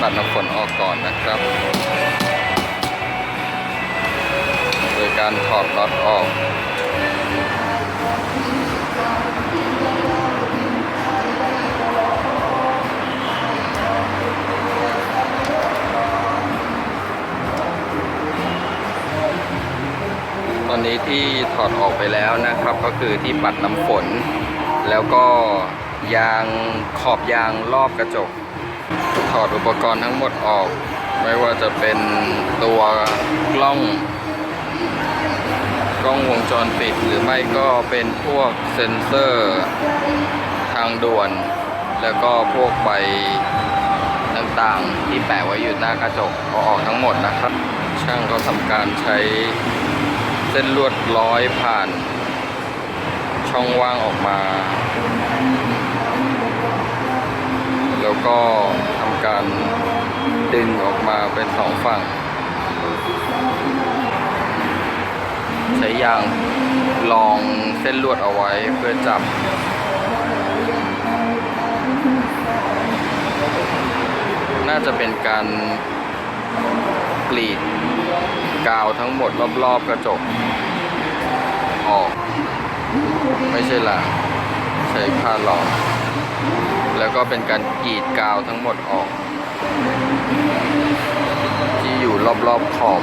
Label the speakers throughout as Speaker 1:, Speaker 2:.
Speaker 1: ปัดน้ำฝนออกก่อนนะครับ โดยการถอดน็อตออกตอนนี้ที่ถอดออกไปแล้วนะครับ ก็คือที่ปัดน้ำฝน แล้วก็ยางขอบยางรอบกระจก ถอดอุปกรณ์ทั้งหมดออก ไม่ว่าจะเป็นตัวกล้อง กล้องวงจรปิด หรือไม่ก็เป็นพวกเซ็นเซอร์ทางด่วน แล้วก็พวกใบต่างๆ ที่แปะไว้อยู่หน้ากระจกเอาออกทั้งหมดนะครับ ช่างก็ทำการใช้เส้นลวดร้อยผ่านช่องว่างออกมา ดึงออกมาเป็นสองฝั่ง ใช้ยางรองเส้นลวดเอาไว้เพื่อจับน่าจะเป็นการกรีดกาวทั้งหมดรอบๆกระจก ออก ไม่ใช่ละใช้ผ้าหลอมแล้วก็เป็นการกรีดกาวทั้งหมดออก อยู่รอบๆขอบ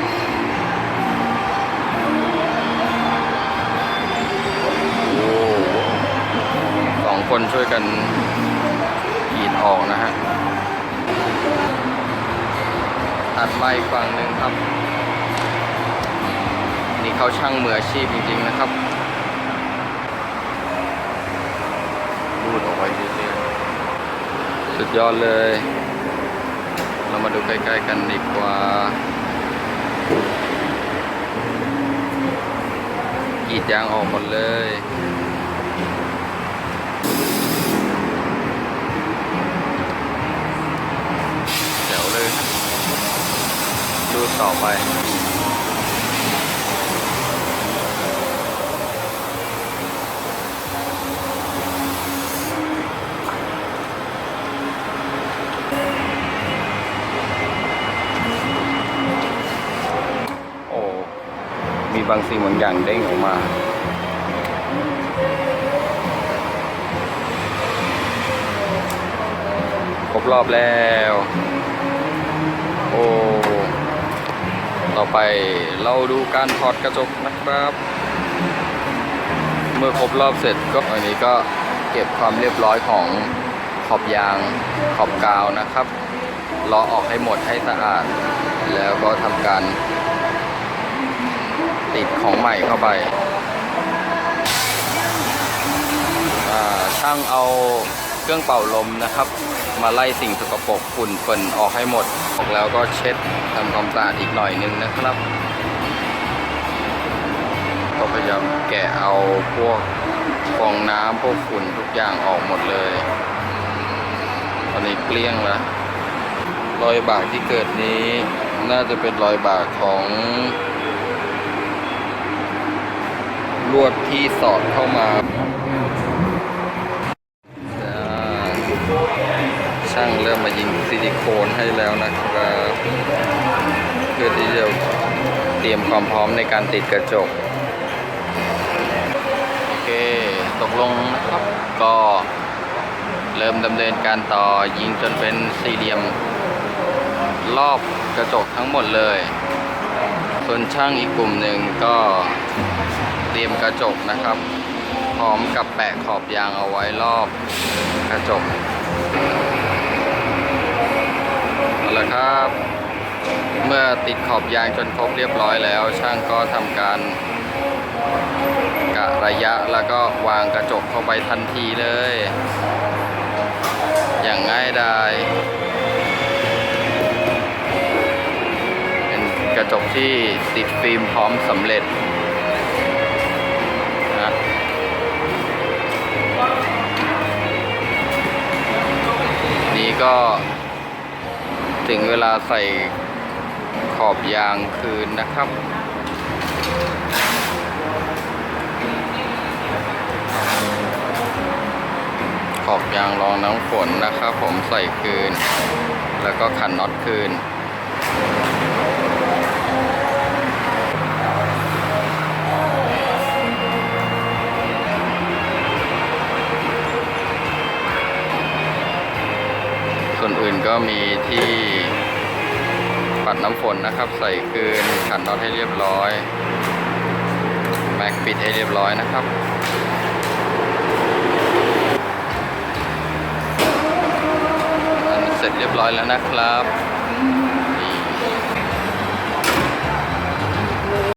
Speaker 1: โอ้สองคนช่วยกันกีดออกนะฮะตัดไม้ฝั่งหนึ่งครับ นี่เขาช่างมืออาชีพจริงๆนะครับรูดออกไว้เรื่อยๆสุดยอดเลย เรามาดูใกล้ๆกันดีกว่า กีดยางออกหมดเลยเดี๋ยวเลยดูต่อไป บางสิ่งบางอย่างเด้งออกมา ครบรอบแล้ว โอ้ต่อไปเราดูการถอดกระจกนะครับ เมื่อครบรอบเสร็จก็อันนี้ก็เก็บความเรียบร้อยของขอบยางขอบกาวนะครับล้อออกให้หมดให้สะอาด แล้วก็ทำการ ติดของใหม่เข้าไปช่างเอาเครื่องเป่าลมนะครับ มาไล่สิ่งสกปรกฝุ่นเฟินออกให้หมด แล้วก็เช็ดทำความสะอาดอีกหน่อยนึงนะครับ ก็พยายามแกะเอาพวกฟองน้ำพวกฝุ่นทุกอย่างออกหมดเลย ตอนนี้เกลี้ยงแล้วรอยบากที่เกิดนี้น่าจะเป็นรอยบากของ ลวดที่สอดเข้ามาช่างเริ่มมายิงซิลิโคนให้แล้วนะครับเพื่อที่จะเตรียมความพร้อมในการติดกระจก โอเค ตกลงนะครับ ก็เริ่มดำเนินการต่อยิงจนเป็นสี่เหลี่ยม รอบกระจกทั้งหมดเลย ส่วนช่างอีกกลุ่มหนึ่งก็ รียมกระจกนะครับ พร้อมกับแปะขอบยางเอาไว้รอบกระจกเอาละครับ เมื่อติดขอบยางจนครบเรียบร้อยแล้ว ช่างก็ทำการกะระยะแล้วก็วางกระจกเข้าไปทันทีเลย อย่างง่ายดายเป็นกระจกที่ติดฟิล์มพร้อมสำเร็จ ก็ถึงเวลาใส่ขอบยางคืนนะครับขอบยางรองน้ำฝนนะครับ ผมใส่คืน แล้วก็ขันน็อตคืน อื่นก็มีที่ปัดน้ำฝนนะครับ ใส่คืนขันน็อตให้เรียบร้อย แม็กปิดให้เรียบร้อยนะครับเสร็จเรียบร้อยแล้วนะครับ